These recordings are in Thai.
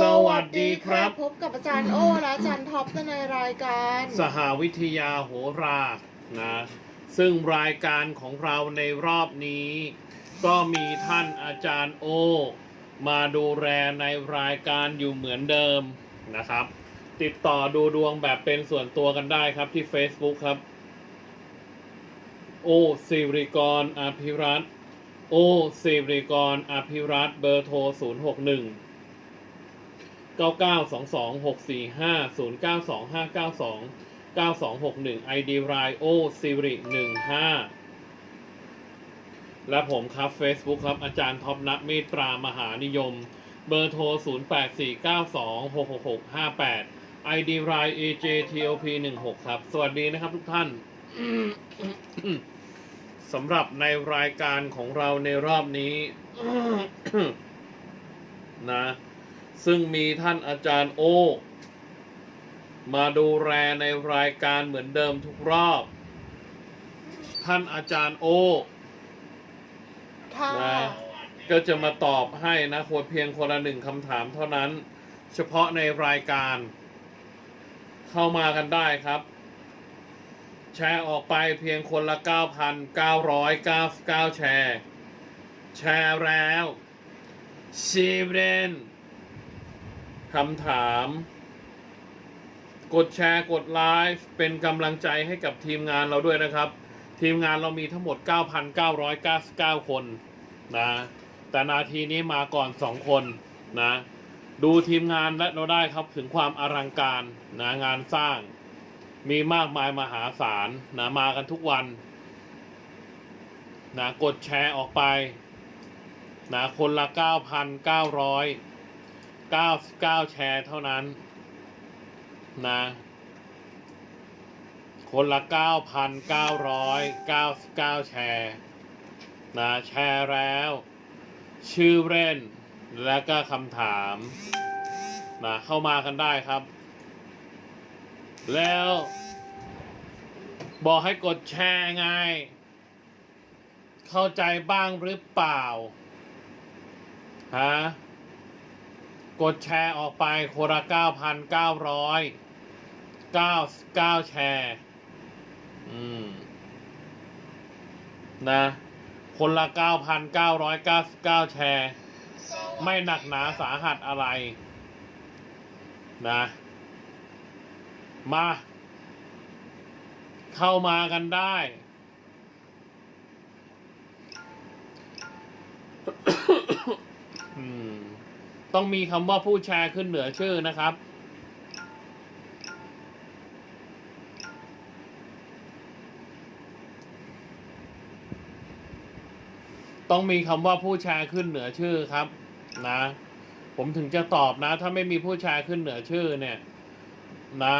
สวัสดีครับ พบกับอาจารย์โอและอาจารย์ท็อปในรายการ สหวิทยาโหรานะซึ่งรายการของเราในรอบนี้ ก็มีท่านอาจารย์โอ มาดูแลในรายการอยู่เหมือนเดิมนะครับ ติดต่อดูดวงแบบเป็นส่วนตัวกันได้ครับที่ Facebook ครับ โอสิริกรอภิรัตน์โอสิริกรอภิรัตน์เบอร์โทร 061 99225092592 ID r i o s i r i 15 และผมครับ Facebook ครับ อาจารย์ท็อปนักเมตตรามหานิยม เบอร์โทร 0849266658 ID r i AJTOP 16ครับ สวัสดีนะครับทุกท่านสำหรับในรายการของเราในรอบนี้นะ ซึ่งมีท่านอาจารย์โอ มาดูแลในรายการเหมือนเดิมทุกรอบ ท่านอาจารย์โอค่ะนะก็จะมาตอบให้นะควรเพียงคนละหนึ่งคำถามเท่านั้น เฉพาะในรายการ เข้ามากันได้ครับ แชร์ออกไปเพียงคนละ 9,999 แชร์ แชร์แล้วชีเรน คำถาม กดแชร์กดไลฟ์เป็นกำลังใจให้กับทีมงานเราด้วยนะครับ ทีมงานเรามีทั้งหมด 9,999 คนนะแต่นาทีนี้มาก่อน 2 คนนะ ดูทีมงานและเราได้ครับถึงความอลังการนะงานสร้าง มีมากมายมหาศาลนะมากันทุกวันนะกดแชร์ออกไปนะคนละ 99 แชร์เท่านั้น นะ คนละ 9,999 แชร์ นะ แชร์แล้ว ชื่อเล่น และก็คำถาม นะ เข้ามากันได้ครับ แล้ว บอกให้กดแชร์ไง เข้าใจบ้างหรือเปล่า ฮะ กดแชร์ออกไปคนละเก้าพันเก้าร้อยเก้าเก้าแชร์อืมนะคนละเก้าพันเก้าร้อยเก้าเก้าแชร์ ไม่หนักหนาสาหัสอะไร นะ มา เข้ามากันได้ ต้องมีคำว่าผู้แชร์ขึ้นเหนือชื่อนะครับ ต้องมีคำว่าผู้แชร์ขึ้นเหนือชื่อครับ นะ ผมถึงจะตอบนะ ถ้าไม่มีผู้แชร์ขึ้นเหนือชื่อเนี่ย นะ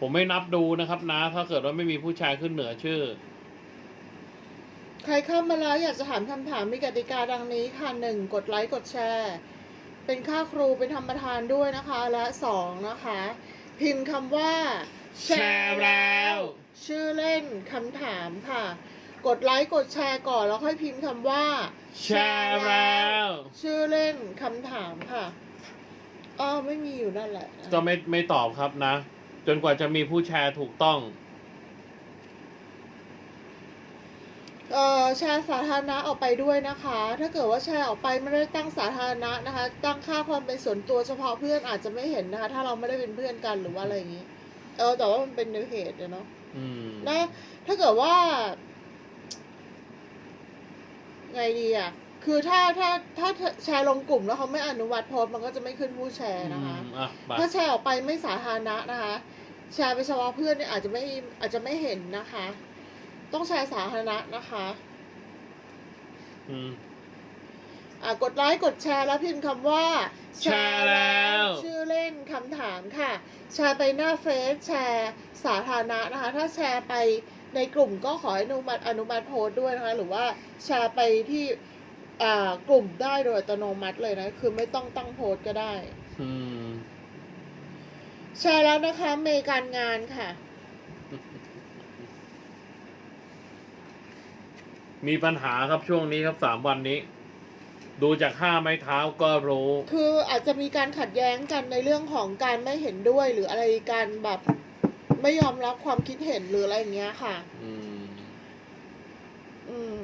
ผมไม่นับดูนะครับนะ ถ้าเกิดว่าไม่มีผู้แชร์ขึ้นเหนือชื่อ ใครเข้ามาแล้วอยากจะถามคำถามมีกติกาดังนี้ค่ะหนึ่งกดไลค์กดแชร์ เป็นค่าครูเป็นธรรมทานด้วยนะคะ และสองนะคะ พิมพ์คำว่า แชร์แล้ว ชื่อเล่นคำถามค่ะ กดไลค์กดแชร์ก่อนแล้วค่อยพิมพ์คำว่า แชร์แล้ว ชื่อเล่นคำถามค่ะอ๋อไม่มีอยู่นั่นแหละ ก็ไม่ไม่ตอบครับนะ จนกว่าจะมีผู้แชร์ถูกต้อง เอ่อ แชร์สาธารณะออกไปด้วยนะคะ ถ้าเกิดว่าแชร์ออกไปไม่ได้ตั้งสาธารณะนะคะ ตั้งค่าความเป็นส่วนตัวเฉพาะเพื่อนอาจจะไม่เห็นนะคะ ถ้าเราไม่ได้เป็นเพื่อนกันหรือว่าอะไรอย่างนี้ เออแต่ว่ามันเป็นเนื้อเหตุอะเนาะอืมนะถ้าเกิดว่า ไงดีอะคือถ้าถ้าถ้าแชร์ลงกลุ่มแล้วเขาไม่อนุมัติโพสต์มันก็จะไม่ขึ้นผู้แชร์นะคะอืมอะไปถ้าแชร์ออกไปไม่สาธารณะนะคะ แชร์ไปเฉพาะเพื่อนเนี่ยอาจจะไม่อาจจะไม่เห็นนะคะ ต้องแชร์สาธารณะนะคะ อืม อะกดไลค์กดแชร์แล้วพิมพ์คำว่าแชร์แล้วชื่อเล่นคำถามค่ะ แชร์ไปหน้าเฟซแชร์สาธารณะนะคะ ถ้าแชร์ไปในกลุ่มก็ขอให้อนุมัติอนุมัติโพสต์ด้วยนะคะ หรือว่าแชร์ไปที่อ่ากลุ่มได้โดยอัตโนมัติเลยนะ คือไม่ต้องตั้งโพสต์ก็ได้ อืม แชร์แล้วนะคะเมการงานค่ะ มีปัญหาครับช่วงนี้ครับสามวันนี้ ดูจากห้าไม้เท้าก็รู้ คืออาจจะมีการขัดแย้งกันในเรื่องของการไม่เห็นด้วยหรืออะไรการแบบไม่ยอมรับความคิดเห็นหรืออะไรอย่างเงี้ยค่ะ อืม อืม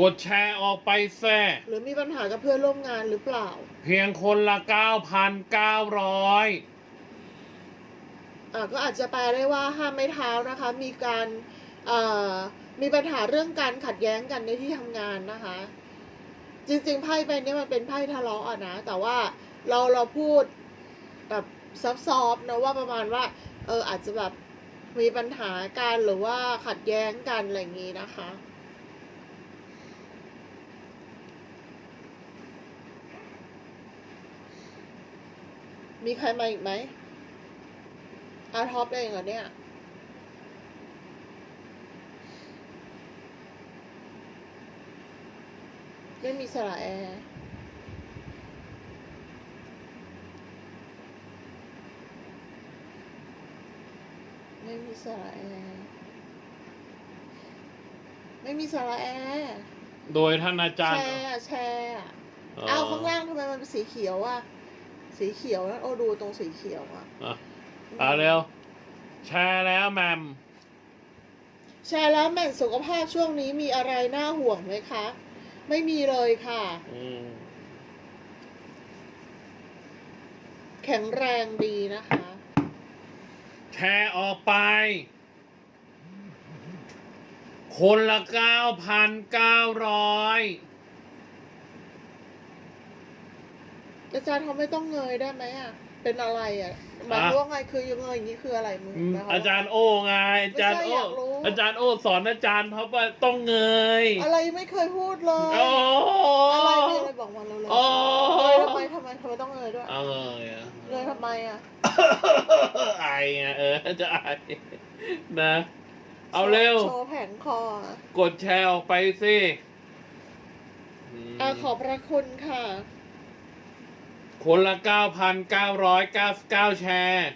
กดแชร์ออกไปแซ่หรือมีปัญหากับเพื่อนร่วมงานหรือเปล่า เพียงคนละ9,900อ่าก็อาจจะแปลได้ว่าห้ามไม่เท้านะคะ มีการเอ่อ มีปัญหาเรื่องการขัดแย้งกันในที่ทำงานนะคะ จริงๆไพ่ใบนี้มันเป็นไพ่ทะเลาะอะนะ แต่ว่าเราเราพูดแบบซอฟๆนะว่าประมาณว่า เอออาจจะแบบมีปัญหากันหรือว่าขัดแย้งกันอะไรอย่างนี้นะคะมีใครมาอีกไหมอาท็อปเองเหรอเนี่ย ไม่มีสระแอร์ไม่มีสระแอร์ไม่มีสระแอร์โดยท่านอาจารแชย์ร์อะแชร์อะอ๋อเอาข้างล่างทำไมมันเป็นสีเขียวอะสีเขียวนะโอ้ดูตรงสีเขียวอะอะเอาเร็ว แชร์แล้วแมม แชร์แล้วแม่นสุขภาพช่วงนี้มีอะไรน่าห่วงไหมคะ ไม่มีเลยค่ะ อืมแข็งแรงดีนะคะ แชร์ออกไป คนละ9,900อาจารย์เขาไม่ต้องเงยได้ไหมอะ เป็นอะไรอะหมายถึงว่าไงคือยังเงยอย่างนี้คืออะไรมึงอืมนะคะอาจารย์โอ้ไงอาจารย์ไม่โอ้ใช่อยากรู้อาจารย์โอ้สอนอาจารย์เขาว่าต้องเงย อะไรไม่เคยพูดเลยโอ้อะไรมีอะไรบอกมาเร็วๆโอ้เงยทำไมทำไมทำไมต้องเงยด้วยเอาเงยอะเงยทำไมอะไอไงเออจะไอนะเอาเร็วโชว์แผงคออะกดแชร์ออกไปสิมอะขอบพระคุณค่ะ คนละ 9,999 แชร์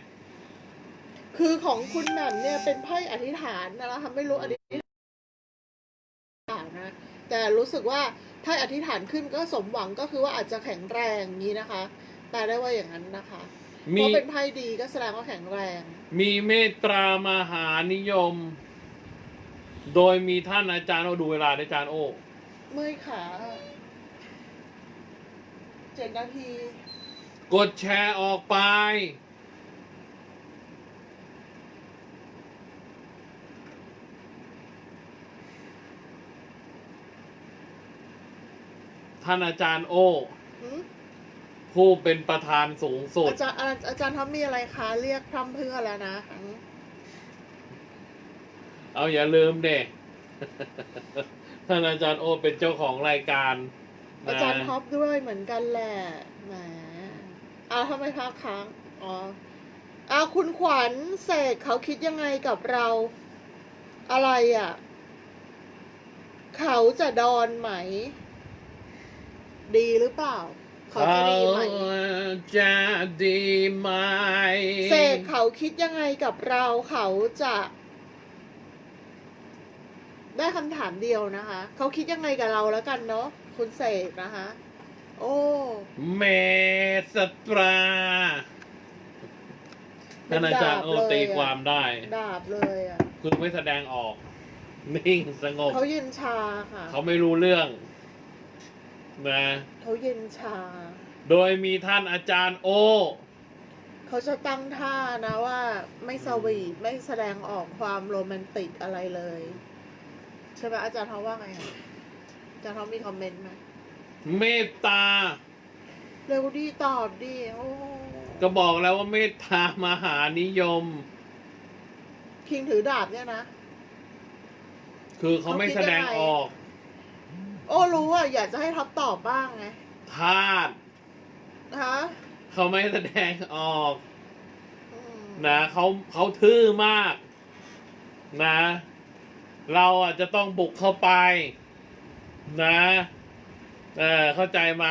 คือของคุณแหม่มเนี่ยเป็นไพ่อธิษฐานนะคะไม่รู้อธิษฐานนะแต่รู้สึกว่าไพ่อธิษฐานขึ้นก็สมหวังก็คือว่าอาจจะแข็งแรงนี้นะคะแปลได้ว่าอย่างนั้นนะคะเพมีราะเป็นไพ่ดีก็แสดงว่าแข็งแรง มีเมตตามหานิยม โดยมีท่านอาจารย์โอดูเวลาอาจารย์โอ เมื่อยขา เจ็ดนาที กดแชร์ออกไป ท่านอาจารย์โอ หืมผู้เป็นประธานสูงสุด อาจารย์อาอาจารย์ท็อปมีอะไรคะ เรียกพร่ำเพรื่อแล้วนะหืมเอาอย่าลืมเด็ ท่านอาจารย์โอเป็นเจ้าของรายการนะ อาจารย์ท็อปด้วยเหมือนกันแหละแหมอ้าวทำไมพักค้างอ๋ออ้าวคุณขวัญเสกเขาคิดยังไงกับเรา อะไรอะ เขาจะดอนไหม ดีหรือเปล่า เขาจะดีไหมจะดีไหมเสกเขาคิดยังไงกับเรา เขาจะ ได้คำถามเดียวนะคะ เขาคิดยังไงกับเราแล้วกันเนาะคุณเสกนะคะ โอ้เมสตราท่านอาจารย์โอตีความได้ ดาบเลยอะคือไม่แสดงออก นิ่งสงบ เขาเย็นชาค่ะ เขาไม่รู้เรื่องนะเขาเย็นชา โดยมีท่านอาจารย์โอ เขาจะตั้งท่านะว่า ไม่สวีทไม่แสดงออกความโรแมนติกอะไรเลยใช่ไหมอาจารย์เขาว่าไงอะอาจารย์เขามีคอมเมนต์ไหมเมตตา เร็วดีตอบดีโอ้ก็บอกแล้วว่าเมตตามหานิยม คิงถือดาบเนี่ยนะ คือเขาไม่แสดงออก โอ้รู้อะอยากจะให้ท็อปตอบบ้างไงธาตุฮะเขาไม่แสดงออก อืม นะเขาเขาทื่อมาก นะ เราอะจะต้องบุกเข้าไป นะเออเข้าใจไหม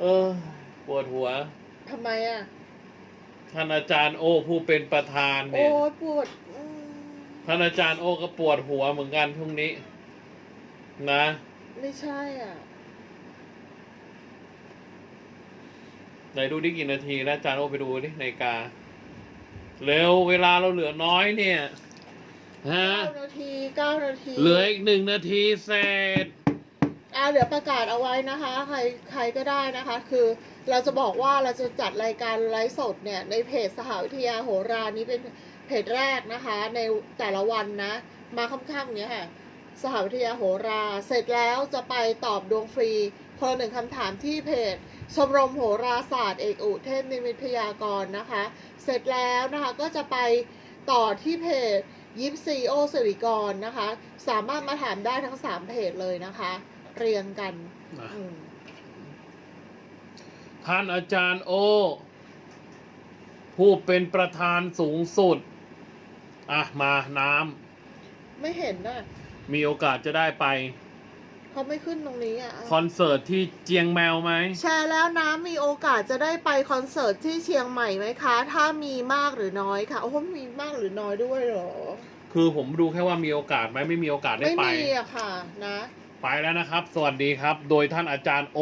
เออ ปวดหัว ทำไมอะ ท่านอาจารย์โอผู้เป็นประธานโอ้เนี่ยยปวดอืมท่านอาจารย์โอก็ปวดหัวเหมือนกันช่วงนี้ นะนไม่ใช่อะ ไหนดูดิกี่นาทีแล้วอาจารย์โอไปดูดินาฬิกา เร็วเวลาเราเหลือน้อยเนี่ย ฮะเก้านาทีเก้านาทีเหลืออีกหนึ่งนาทีเศษอ่าเดี๋ยวประกาศเอาไว้นะคะ ใครใครก็ได้นะคะ คือเราจะบอกว่าเราจะจัดรายการไลฟ์สดเนี่ยในเพจสหวิทยาโหรานี้เป็นเพจแรกนะคะ ในแต่ละวันนะ มาค่ำๆเนี้ยค่ะ สหวิทยาโหราเสร็จแล้วจะไปตอบดวงฟรีคนละหนึ่งคำถามที่เพจชมรมโหราศาสตร์เอกอุเทพนิมิตพยากรณ์นะคะ เสร็จแล้วนะคะก็จะไปต่อที่เพจ ยิปซีโอสิริกรนะคะ สามารถมาถามได้ทั้ง3เพจเลยนะคะ เรียงกันอะอืมท่านอาจารย์โอ ผู้เป็นประธานสูงสุด อะ มาน้ไม่เห็นนะำมีโอกาสจะได้ไป เขาไม่ขึ้นตรงนี้อะ คอนเสิร์ตที่เจียงแมวไหม แชร์แล้วนะมีโอกาสจะได้ไปคอนเสิร์ตที่เชียงใหม่ไหมคะ ถ้ามีมากหรือน้อยค่ะ โอ้โหมีมากหรือน้อยด้วยเหรอ คือผมดูแค่ว่ามีโอกาสไหมไม่มีโอกาสได้ไม่ไป มีอะค่ะนะ ไปแล้วนะครับ สวัสดีครับ โดยท่านอาจารย์โอ